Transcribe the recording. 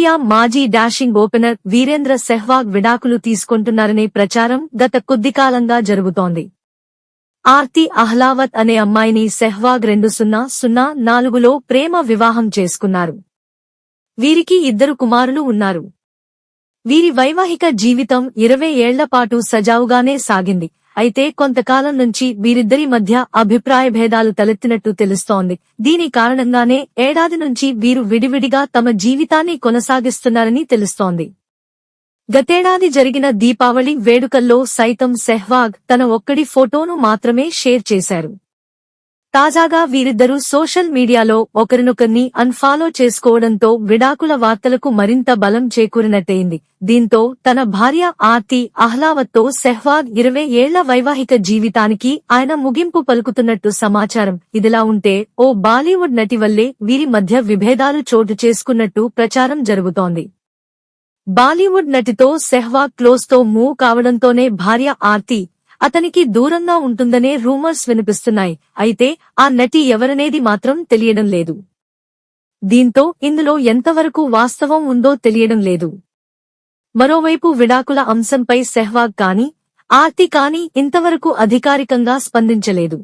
Team India మాజీ dashing opener Virendra Sehwag విడాకులు తీసుకుంటున్నారనే ప్రచారం గత కొద్దికాలంగా జరుగుతోంది. ఆర్తి అహ్లావత్ అనే అమ్మాయిని సెహ్వాగ్ రెండు సున్నా సున్నా నాలుగులో ప్రేమ వివాహం చేసుకున్నారు. వీరికి ఇద్దరు కుమారులు ఉన్నారు. వీరి వైవాహిక జీవితం ఇరవై ఏళ్ళపాటు సజావుగానే సాగింది. అయితే కొంతకాలం నుంచి వీరిద్దరి మధ్య అభిప్రాయ భేదాలు తలెత్తినట్టు తెలుస్తోంది. దీని కారణంగానే ఏడాది నుంచి వీరు విడివిడిగా తమ జీవితాన్ని కొనసాగిస్తున్నారని తెలుస్తోంది. గతేడాది జరిగిన దీపావళి వేడుకల్లో సైతం సెహ్వాగ్ తన ఒక్కడి ఫోటోను మాత్రమే షేర్ చేశారు. తాజాగా వీరిద్దరూ సోషల్ మీడియాలో ఒకరినొకరిని అన్ఫాలో చేసుకోవడంతో విడాకుల వార్తలకు మరింత బలం చేకూరినట్టయింది. దీంతో తన భార్య ఆర్తి అహ్లావత్తో సెహ్వాగ్ ఇరవై ఏళ్ళ వైవాహిక జీవితానికి ఆయన ముగింపు పలుకుతున్నట్టు సమాచారం. ఇదిలా ఉంటే ఓ బాలీవుడ్ నటి వల్లే వీరి మధ్య విభేదాలు చోటు చేసుకున్నట్టు ప్రచారం జరుగుతోంది. బాలీవుడ్ నటితో సెహ్వాగ్ క్లోజ్తో మూవ్ కావడంతోనే భార్య ఆర్తి అతనికి దూరంగా ఉంటుందనే రూమర్స్ వినిపిస్తున్నాయి. అయితే ఆ నటి ఎవరనేది మాత్రం తెలియడం లేదు. దీంతో ఇందులో ఎంతవరకు వాస్తవం ఉందో తెలియడం లేదు. మరోవైపు విడాకుల అంశంపై సెహ్వాగ్ కాని ఆర్తి కాని ఇంతవరకు అధికారికంగా స్పందించలేదు.